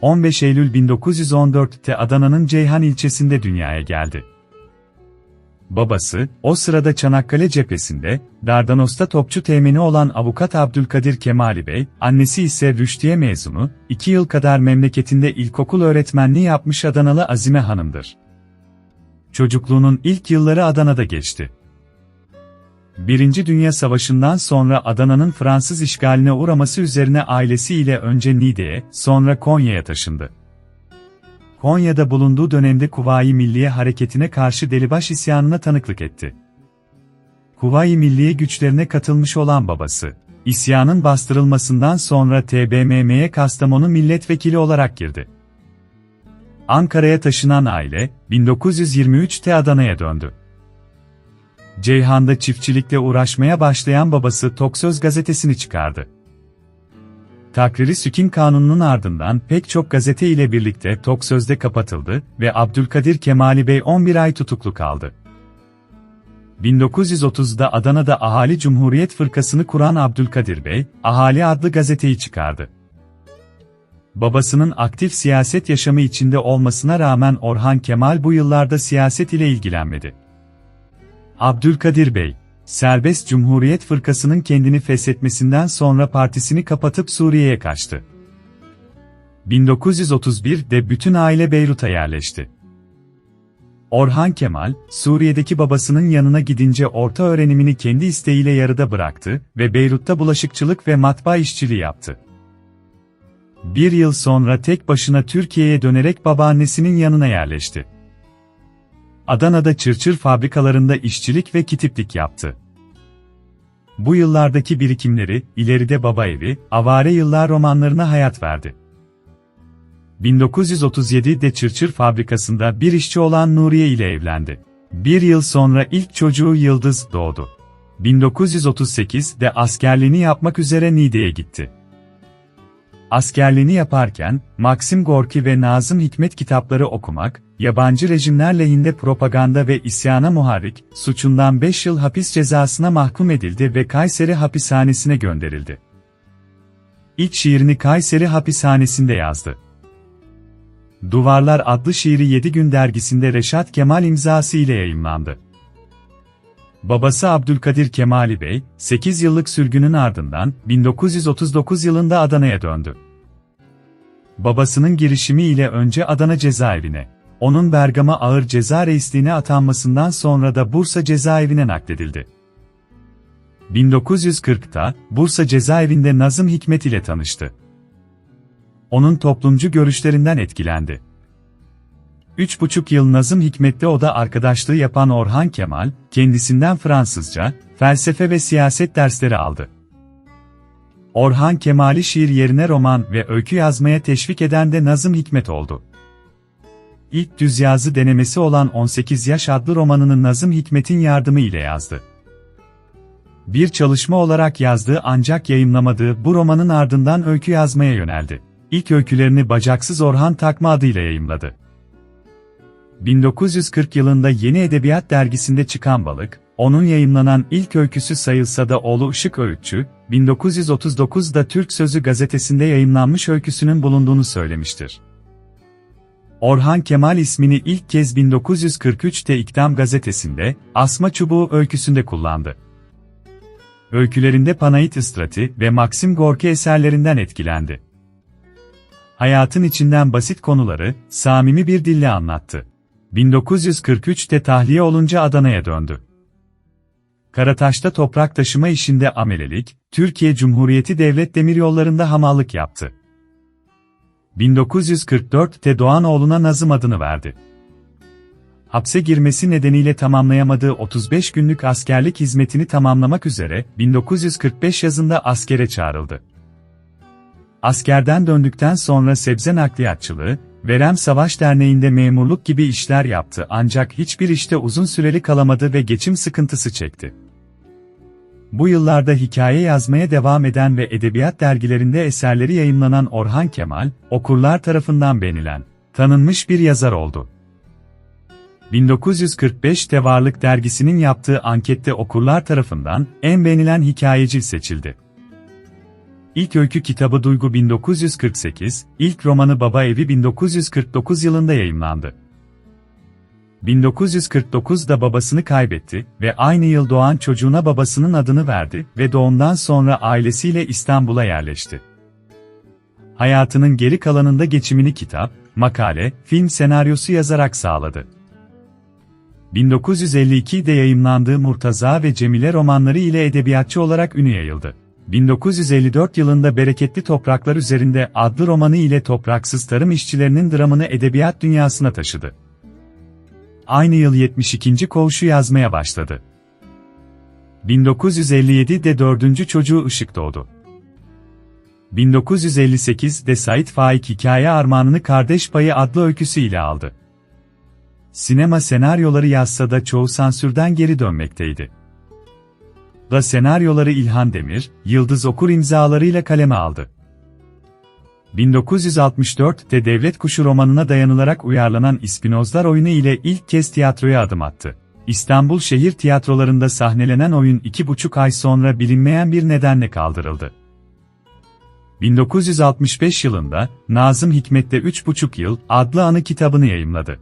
15 Eylül 1914'te Adana'nın Ceyhan ilçesinde dünyaya geldi. Babası, o sırada Çanakkale cephesinde, Dardanos'ta topçu temini olan avukat Abdülkadir Kemali Bey, annesi ise Rüştiye mezunu, iki yıl kadar memleketinde ilkokul öğretmenliği yapmış Adanalı Azime Hanım'dır. Çocukluğunun ilk yılları Adana'da geçti. Birinci Dünya Savaşı'ndan sonra Adana'nın Fransız işgaline uğraması üzerine ailesiyle önce Niğde'ye, sonra Konya'ya taşındı. Konya'da bulunduğu dönemde Kuvayi Milliye Hareketi'ne karşı Delibaş isyanına tanıklık etti. Kuvayi Milliye güçlerine katılmış olan babası, isyanın bastırılmasından sonra TBMM'ye Kastamonu milletvekili olarak girdi. Ankara'ya taşınan aile, 1923'te Adana'ya döndü. Ceyhan'da çiftçilikle uğraşmaya başlayan babası Toksöz gazetesini çıkardı. Takriri Sükin Kanunu'nun ardından pek çok gazete ile birlikte Tok Söz'de kapatıldı ve Abdülkadir Kemali Bey 11 ay tutuklu kaldı. 1930'da Adana'da Ahali Cumhuriyet Fırkası'nı kuran Abdülkadir Bey, Ahali adlı gazeteyi çıkardı. Babasının aktif siyaset yaşamı içinde olmasına rağmen Orhan Kemal bu yıllarda siyaset ile ilgilenmedi. Abdülkadir Bey, Serbest Cumhuriyet Fırkası'nın kendini feshetmesinden sonra partisini kapatıp Suriye'ye kaçtı. 1931'de bütün aile Beyrut'a yerleşti. Orhan Kemal, Suriye'deki babasının yanına gidince orta öğrenimini kendi isteğiyle yarıda bıraktı ve Beyrut'ta bulaşıkçılık ve matbaa işçiliği yaptı. Bir yıl sonra tek başına Türkiye'ye dönerek babaannesinin yanına yerleşti. Adana'da çırçır fabrikalarında işçilik ve kitiplik yaptı. Bu yıllardaki birikimleri, ileride Baba Evi, Avare Yıllar romanlarına hayat verdi. 1937'de çırçır fabrikasında bir işçi olan Nuriye ile evlendi. Bir yıl sonra ilk çocuğu Yıldız doğdu. 1938'de askerliğini yapmak üzere Niğde'ye gitti. Askerliğini yaparken, Maxim Gorki ve Nazım Hikmet kitapları okumak, yabancı rejimler lehinde propaganda ve isyana muharrik, suçundan 5 yıl hapis cezasına mahkum edildi ve Kayseri hapishanesine gönderildi. İlk şiirini Kayseri hapishanesinde yazdı. Duvarlar adlı şiiri 7 gün dergisinde Reşat Kemal imzası ile yayımlandı. Babası Abdülkadir Kemali Bey, 8 yıllık sürgünün ardından 1939 yılında Adana'ya döndü. Babasının girişimi ile önce Adana cezaevine, onun Bergama Ağır Ceza Reisliğine atanmasından sonra da Bursa cezaevine nakledildi. 1940'ta Bursa cezaevinde Nazım Hikmet ile tanıştı. Onun toplumcu görüşlerinden etkilendi. Üç buçuk yıl Nazım Hikmet'te oda arkadaşlığı yapan Orhan Kemal, kendisinden Fransızca, felsefe ve siyaset dersleri aldı. Orhan Kemal'i şiir yerine roman ve öykü yazmaya teşvik eden de Nazım Hikmet oldu. İlk düz yazı denemesi olan 18 Yaş adlı romanını Nazım Hikmet'in yardımı ile yazdı. Bir çalışma olarak yazdığı ancak yayımlamadığı bu romanın ardından öykü yazmaya yöneldi. İlk öykülerini Bacaksız Orhan Takma adıyla yayımladı. 1940 yılında Yeni Edebiyat dergisinde çıkan Balık, onun yayımlanan ilk öyküsü sayılsa da oğlu Işık Öğütçü, 1939'da Türk Sözü gazetesinde yayımlanmış öyküsünün bulunduğunu söylemiştir. Orhan Kemal ismini ilk kez 1943'te İktam gazetesinde, Asma Çubuğu öyküsünde kullandı. Öykülerinde Panayit Istrati ve Maxim Gorki eserlerinden etkilendi. Hayatın içinden basit konuları, samimi bir dille anlattı. 1943'te tahliye olunca Adana'ya döndü. Karataş'ta toprak taşıma işinde amelelik, Türkiye Cumhuriyeti Devlet Demiryolları'nda hamallık yaptı. 1944'te Doğanoğlu'na Nazım adını verdi. Hapse girmesi nedeniyle tamamlayamadığı 35 günlük askerlik hizmetini tamamlamak üzere 1945 yazında askere çağrıldı. Askerden döndükten sonra sebze nakliyatçılığı, Verem Savaş Derneği'nde memurluk gibi işler yaptı ancak hiçbir işte uzun süreli kalamadı ve geçim sıkıntısı çekti. Bu yıllarda hikaye yazmaya devam eden ve edebiyat dergilerinde eserleri yayınlanan Orhan Kemal, okurlar tarafından beğenilen, tanınmış bir yazar oldu. 1945'te Varlık dergisinin yaptığı ankette okurlar tarafından en beğenilen hikayeci seçildi. ilk öykü kitabı Duygu 1948, ilk romanı Baba Evi 1949 yılında yayımlandı. 1949'da babasını kaybetti ve aynı yıl doğan çocuğuna babasının adını verdi ve doğumdan sonra ailesiyle İstanbul'a yerleşti. Hayatının geri kalanında geçimini kitap, makale, film senaryosu yazarak sağladı. 1952'de yayımlandığı Murtaza ve Cemile romanları ile edebiyatçı olarak üne yayıldı. 1954 yılında Bereketli Topraklar Üzerinde adlı romanı ile topraksız tarım işçilerinin dramını edebiyat dünyasına taşıdı. Aynı yıl 72. koğuşu yazmaya başladı. 1957'de dördüncü çocuğu Işık doğdu. 1958'de Sait Faik Hikaye Armağanını Kardeş Payı adlı öyküsü ile aldı. Sinema senaryoları yazsa da çoğu sansürden geri dönmekteydi. Da senaryoları İlhan Demir, Yıldız Okur imzalarıyla kaleme aldı. 1964'te Devlet Kuşu romanına dayanılarak uyarlanan İspinozlar oyunu ile ilk kez tiyatroya adım attı. İstanbul şehir tiyatrolarında sahnelenen oyun iki buçuk ay sonra bilinmeyen bir nedenle kaldırıldı. 1965 yılında Nazım Hikmet'te 3,5 yıl adlı anı kitabını yayımladı.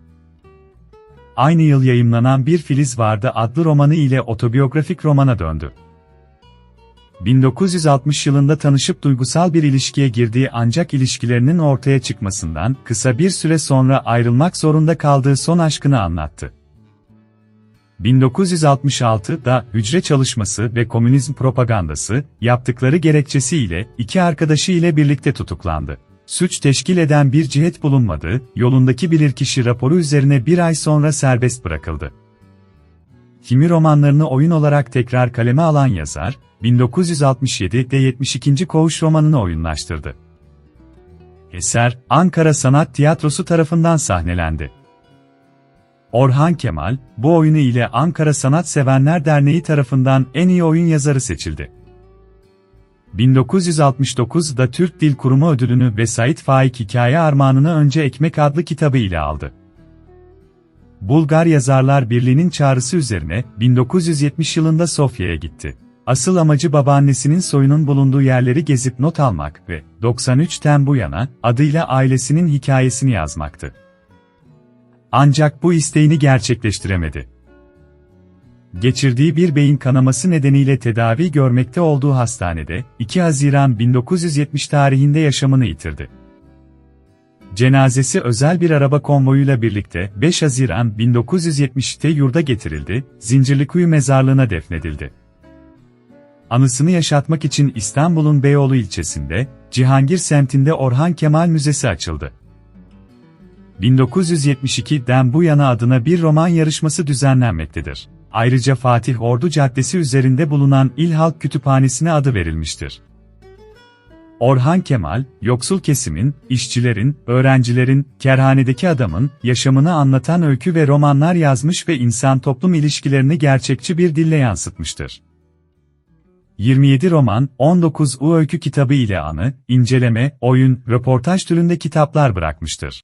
Aynı yıl yayımlanan Bir Filiz Vardı adlı romanı ile otobiyografik romana döndü. 1960 yılında tanışıp duygusal bir ilişkiye girdiği ancak ilişkilerinin ortaya çıkmasından kısa bir süre sonra ayrılmak zorunda kaldığı son aşkını anlattı. 1966'da hücre çalışması ve komünizm propagandası yaptıkları gerekçesiyle iki arkadaşı ile birlikte tutuklandı. Suç teşkil eden bir cihet bulunmadı, yolundaki bilirkişi raporu üzerine bir ay sonra serbest bırakıldı. Kimi romanlarını oyun olarak tekrar kaleme alan yazar, 1967'de 72. Koğuş romanını oyunlaştırdı. Eser, Ankara Sanat Tiyatrosu tarafından sahnelendi. Orhan Kemal, bu oyunu ile Ankara Sanat Sevenler Derneği tarafından en iyi oyun yazarı seçildi. 1969'da Türk Dil Kurumu ödülünü ve Sait Faik Hikaye Armağanını Önce Ekmek adlı kitabı ile aldı. Bulgar Yazarlar Birliği'nin çağrısı üzerine 1970 yılında Sofya'ya gitti. Asıl amacı babaannesinin soyunun bulunduğu yerleri gezip not almak ve 93'ten bu yana adıyla ailesinin hikayesini yazmaktı. Ancak bu isteğini gerçekleştiremedi. Geçirdiği bir beyin kanaması nedeniyle tedavi görmekte olduğu hastanede 2 Haziran 1970 tarihinde yaşamını yitirdi. Cenazesi özel bir araba konvoyuyla birlikte 5 Haziran 1970'te yurda getirildi, Zincirlikuyu mezarlığına defnedildi. Anısını yaşatmak için İstanbul'un Beyoğlu ilçesinde, Cihangir semtinde Orhan Kemal Müzesi açıldı. 1972'den bu yana adına bir roman yarışması düzenlenmektedir. Ayrıca Fatih Ordu Caddesi üzerinde bulunan İl Halk Kütüphanesi'ne adı verilmiştir. Orhan Kemal, yoksul kesimin, işçilerin, öğrencilerin, kerhanedeki adamın yaşamını anlatan öykü ve romanlar yazmış ve insan-toplum ilişkilerini gerçekçi bir dille yansıtmıştır. 27 roman, 19 U öykü kitabı ile anı, inceleme, oyun, röportaj türünde kitaplar bırakmıştır.